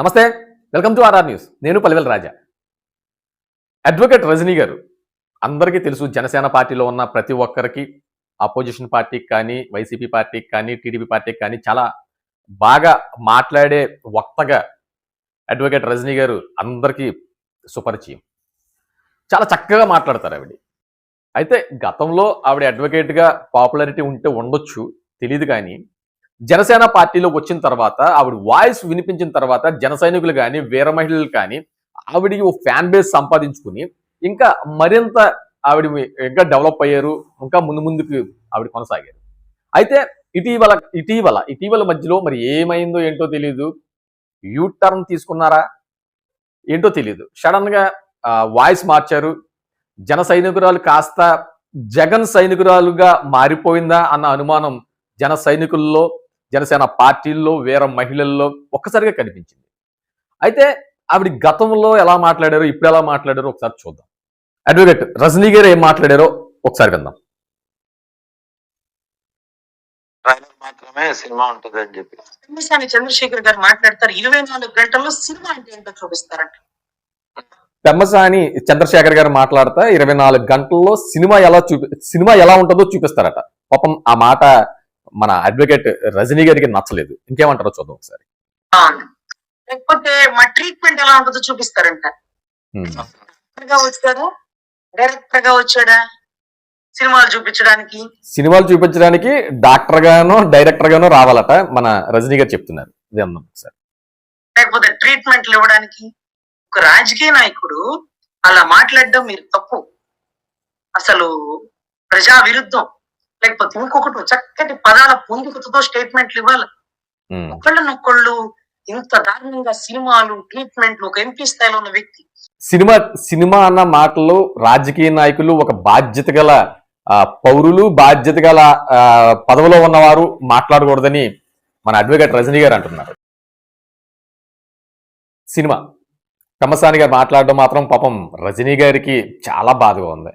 నమస్తే welcome to RR news. నేను పలివెల రాజా. Advocate Rajani గారు అందరికీ తెలుసు జనసేన పార్టీలో ఉన్న ప్రతి ఒక్కరికి అపోజిషన్ పార్టీకి కానీ వైసీపీ పార్టీకి కానీ టీడీపీ పార్టీకి కానీ చాలా బాగా మాట్లాడే వక్తగా అడ్వకేట్ రజనీ గారు అందరికీ సుపరిచయం. చాలా చక్కగా మాట్లాడతారు ఆవిడ. అయితే గతంలో ఆవిడ అడ్వకేట్గా పాపులారిటీ ఉంటే ఉండొచ్చు తెలియదు కానీ జనసేన పార్టీలోకి వచ్చిన తర్వాత ఆవిడ వాయిస్ వినిపించిన తర్వాత జన సైనికులు కానీ వీర మహిళలు కానీ ఆవిడకి ఓ ఫ్యాన్ బేస్ సంపాదించుకుని ఇంకా మరింత ఆవిడ ఇంకా డెవలప్ అయ్యారు ఇంకా ముందు ముందుకు ఆవిడ కొనసాగారు. అయితే ఇటీవల ఇటీవల ఇటీవల మధ్యలో మరి ఏమైందో ఏంటో తెలియదు యూ టర్న్ తీసుకున్నారా? ఏంటో తెలియదు సడన్గా వాయిస్ మార్చారు. జన సైనికురాలు కాస్త జగన్ సైనికురాలుగా మారిపోయిందా అన్న అనుమానం జన సైనికుల్లో జనసేన పార్టీల్లో వేరే మహిళల్లో ఒక్కసారిగా కనిపించింది. అయితే ఆవిడ గతంలో ఎలా మాట్లాడారో ఇప్పుడు ఎలా మాట్లాడారో ఒకసారి చూద్దాం. అడ్వకేట్ రజనీ గారు ఏం మాట్లాడారో ఒకసారి విందాం. ట్రైలర్ మాత్రమే సినిమా ఉంటుంది అని చెప్పి. పెమ్మసాని చంద్రశేఖర్ గారు మాట్లాడతారు. ఇరవై నాలుగు గంటల్లో సినిమా అంటే ఏంటో చూపిస్తారంట. పెమ్మసాని చంద్రశేఖర్ గారు మాట్లాడతా ఇరవై నాలుగు గంటల్లో సినిమా ఎలా చూపి సినిమా ఎలా ఉంటుందో చూపిస్తారట. పాపం ఆ మాట మన అడ్వకేట్ రజనీ గారికి నచ్చలేదు. ఇంకేమంటారో చూద్దాం ఒకసారి. లేకపోతే మా ట్రీట్మెంట్ ఎలా ఉంటుందో చూపిస్తారంట. డైరెక్టర్గా వచ్చాడా? డైరెక్టర్గా వచ్చాడా? సినిమాలు చూపించడానికి? సినిమాలు చూపించడానికి డాక్టర్ గానో డైరెక్టర్ గానో రావాలట మన రజనీ గారు చెప్తున్నారు. ఒకసారి. లేకపోతే ట్రీట్మెంట్లు ఇవ్వడానికి ఒక రాజకీయ నాయకుడు అలా మాట్లాడడం మీరు తప్పు. అసలు ప్రజా విరుద్ధం లేకపోతే ఇంకొకటి చక్కటి పదాల పొందుకతో స్టేట్మెంట్లు ఇవ్వాలి. ఒకళ్ళనొకళ్ళు ఇంత దారుణంగా సినిమాలు ట్రీట్మెంట్లు ఒక ఎంపీ స్థాయిలో ఉన్న వ్యక్తి. సినిమా సినిమా అన్న మాటలు రాజకీయ నాయకులు ఒక బాధ్యత గల పౌరులు బాధ్యత గల పదవిలో ఉన్నవారు మాట్లాడకూడదని మన అడ్వకేట్ రజనీ గారు అంటున్నారు. సినిమా. కమ్మసాని గారు మాట్లాడడం మాత్రం పాపం రజనీ గారికి చాలా బాధగా ఉంది.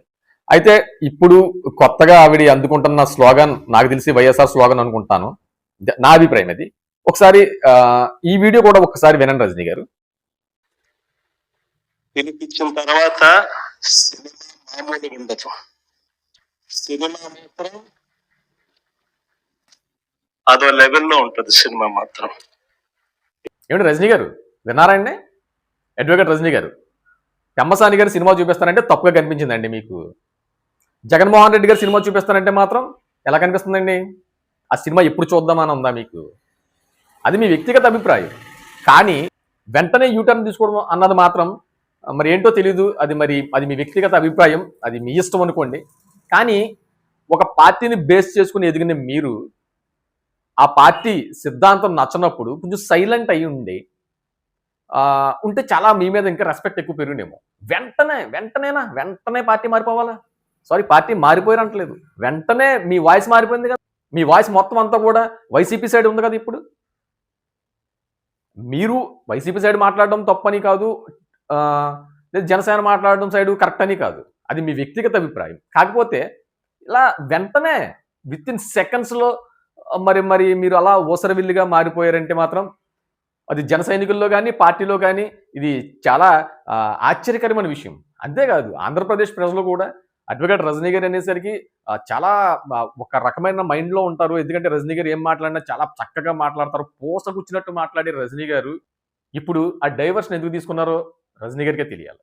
అయితే ఇప్పుడు కొత్తగా ఆవిడ అందుకుంటున్న స్లోగన్ నాకు తెలిసి వైఎస్ఆర్ స్లోగన్ అనుకుంటాను. నా అభిప్రాయం అది. ఒకసారి ఈ వీడియో కూడా ఒకసారి వినండి రజనీ గారు. వినిపించిన తర్వాత సినిమా మామూలుగా ఉండదు. సినిమా మాత్రం అదో లెవెల్లో ఉంటది సినిమా మాత్రం. ఏమిటి రజనీ గారు? విన్నారండి అడ్వకేట్ రజనీ గారు. పెమ్మసాని గారు సినిమా చూపిస్తానంటే తప్పుగా కనిపించిందండి మీకు. జగన్మోహన్ రెడ్డి గారు సినిమా చూపిస్తానంటే మాత్రం ఎలా కనిపిస్తుందండి? ఆ సినిమా ఎప్పుడు చూద్దామని ఉందా మీకు? అది మీ వ్యక్తిగత అభిప్రాయం. కానీ వెంటనే యూటర్న్ తీసుకోవడం అన్నది మాత్రం మరి ఏంటో తెలీదు. అది మరి అది మీ వ్యక్తిగత అభిప్రాయం. అది మీ ఇష్టం అనుకోండి. కానీ ఒక పార్టీని బేస్ చేసుకుని ఎదిగిన మీరు ఆ పార్టీ సిద్ధాంతం నచ్చనప్పుడు కొంచెం సైలెంట్ అయి ఉండి ఉంటే చాలా మీ మీద ఇంకా రెస్పెక్ట్ ఎక్కువ పెరిగినేమో. వెంటనే వెంటనేనా? వెంటనే పార్టీ మారిపోవాలా? సారీ పార్టీ మారిపోయారు అంటలేదు వెంటనే మీ వాయిస్ మారిపోయింది కదా. మీ వాయిస్ మొత్తం అంతా కూడా వైసీపీ సైడ్ ఉంది కదా ఇప్పుడు. మీరు వైసీపీ సైడ్ మాట్లాడడం తప్పని కాదు లేదు జనసేన మాట్లాడడం సైడ్ కరెక్ట్ అని కాదు. అది మీ వ్యక్తిగత అభిప్రాయం. కాకపోతే ఇలా వెంటనే విత్ ఇన్ సెకండ్స్లో మరి మరి మీరు అలా ఓసరవిల్లిగా మారిపోయారంటే మాత్రం అది జన సైనికుల్లో కానీ పార్టీలో కానీ ఇది చాలా ఆశ్చర్యకరమైన విషయం. అంతేకాదు ఆంధ్రప్రదేశ్ ప్రజలు కూడా అడ్వకేట్ రజనీ గారు అనేసరికి చాలా ఒక రకమైన మైండ్లో ఉంటారు. ఎందుకంటే రజనీ గారు ఏం మాట్లాడినా చాలా చక్కగా మాట్లాడతారు. పూస మాట్లాడే రజనీ గారు ఇప్పుడు ఆ డైవర్షన్ ఎందుకు తీసుకున్నారో రజనీ గారికే తెలియాలి.